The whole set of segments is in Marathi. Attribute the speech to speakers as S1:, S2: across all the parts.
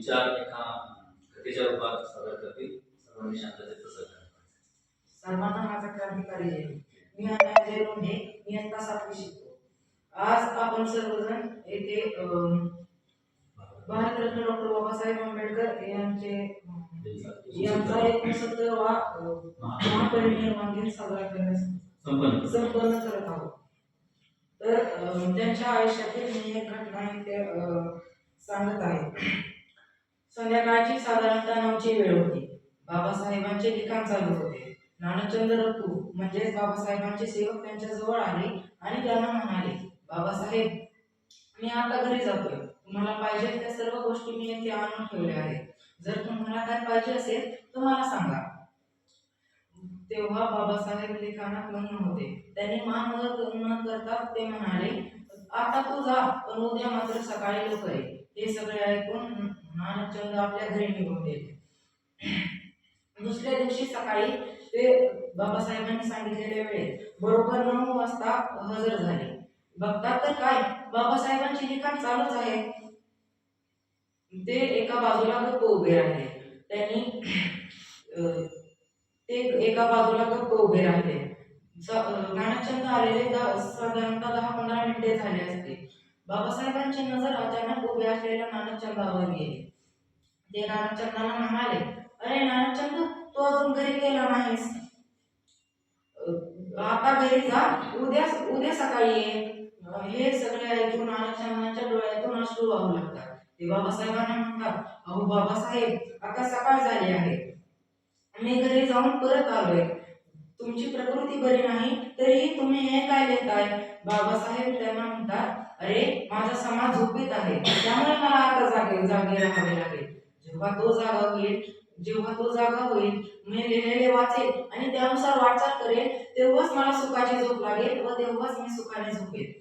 S1: विचार एका कथेच्या रूपात सादर करतील. सर्वांनी शांततेचं सहकार्य.
S2: सर्वांना माझा क्रांतिकारी जय हिंद. मी अजय लोंढे मी आता सातवी शिकतो आज आपण सर्वजण येथे भारतरत्न डॉक्टर बाबासाहेब आंबेडकर यांचे यांचा एकोणसत्तरवा अं, महापरिनिर्वाण दिन साजरा करण्यास
S1: संपन्न.
S2: संपन्न करत आहोत. तर त्यांच्या आयुष्यातील मी एक घटना इथे सांगत आहे. संध्याकाळची साधारणतः नऊची वेळ होती. बाबासाहेबांचे लिखाण चालू होते. नानचंद्र रतू म्हणजेच बाबासाहेबांचे सेवक त्यांच्या जवळ आले आणि त्यांना म्हणाले बाबासाहेब मी आता घरी जातोय. तुम्हाला पाहिजे त्या सर्व गोष्टी मी येथे आणून ठेवल्या आहेत. जर तुम्हाला काय पाहिजे असेल तर मला सांगा. तेव्हा बाबासाहेब लिखाणात मग्न होते. त्यांनी मान न करता ते म्हणाले आता तू जा पण उद्या मात्र सकाळी लवकर ये. हे सगळे ऐकून नानचंद आपल्या घरी निघून गेले. दुसऱ्या दिवशी सकाळी ते बाबासाहेबांनी सांगितलेल्या वेळेत बरोबर नऊ वाजता हजर झाले. बघतात तर काय बाबासाहेबांचे लिखाण चालूच आहे. ते एका बाजूला गप्प उभे राहिले. त्यांनी ते एका बाजूला गप्प उभे राहिले. ज्ञानचंद आलेले साधारणतः दहा पंधरा मिनिटे झाले असते बाबासाहेबांची नजर अचानक उभे असलेल्या नानचंदावर गेली. ते रामचंद्राला म्हणाले अरे रामचंद तू अजून घरी गेला नाहीस. आता घरी जा उद्या उद्या सकाळी ये. हे सगळे ऐकून रामचंद्राच्या डोळ्यातून अश्रू वाहू लागतात. ते बाबासाहेबांना म्हणतात अहो बाबासाहेब आता सकाळ झाली आहे. मी घरी जाऊन परत आलोय. तुमची प्रकृती बरी नाही तरीही तुम्ही हे काय लिहिताय? बाबासाहेब त्यांना म्हणतात अरे माझा समाज झोपेत आहे त्यामुळे मला आता जागे जागे राहावे लागेल. जेव्हा तो जागा होईल जेव्हा तो जागा होईल मी लिहिलेले वाचेल आणि त्यानुसार वाटचाल करेल तेव्हाच मला सुखाची झोप लागेल व तेव्हाच मी सुखाने झोपेल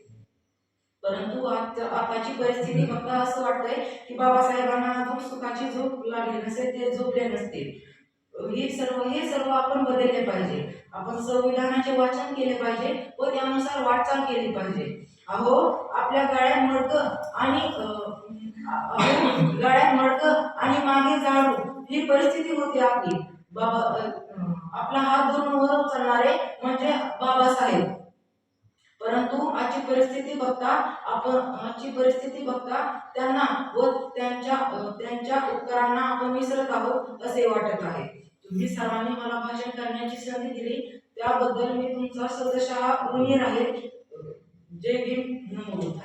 S2: परंतु आताची परिस्थिती फक्त असं वाटतंय की बाबासाहेबांना अजून सुखाची झोप लागली नसेल ते झोपले नसतील. हे सर्व हे सर्व आपण बदलले पाहिजे. आपण संविधानाचे वाचन केले पाहिजे व त्यानुसार वाटचाल केली पाहिजे. अहो आपल्या गळ्यात मडक आणि अं, मडक आणि मागे जाळू ही परिस्थिती होती आपली. बाबा आपला हात धरून वर उचलणारे म्हणजे बाबासाहेब. परंतु आजची परिस्थिती बघता आपण आजची परिस्थिती बघता त्यांना व त्यांच्या त्यांच्या उपकारांना आपण विसरत आहोत असे वाटत आहे. तुम्ही सर्वांनी मला भाषण करण्याची संधी दिली. त्याबद्दल मी तुमचा सदस्य ऋणी राहील. जय भीम. नमो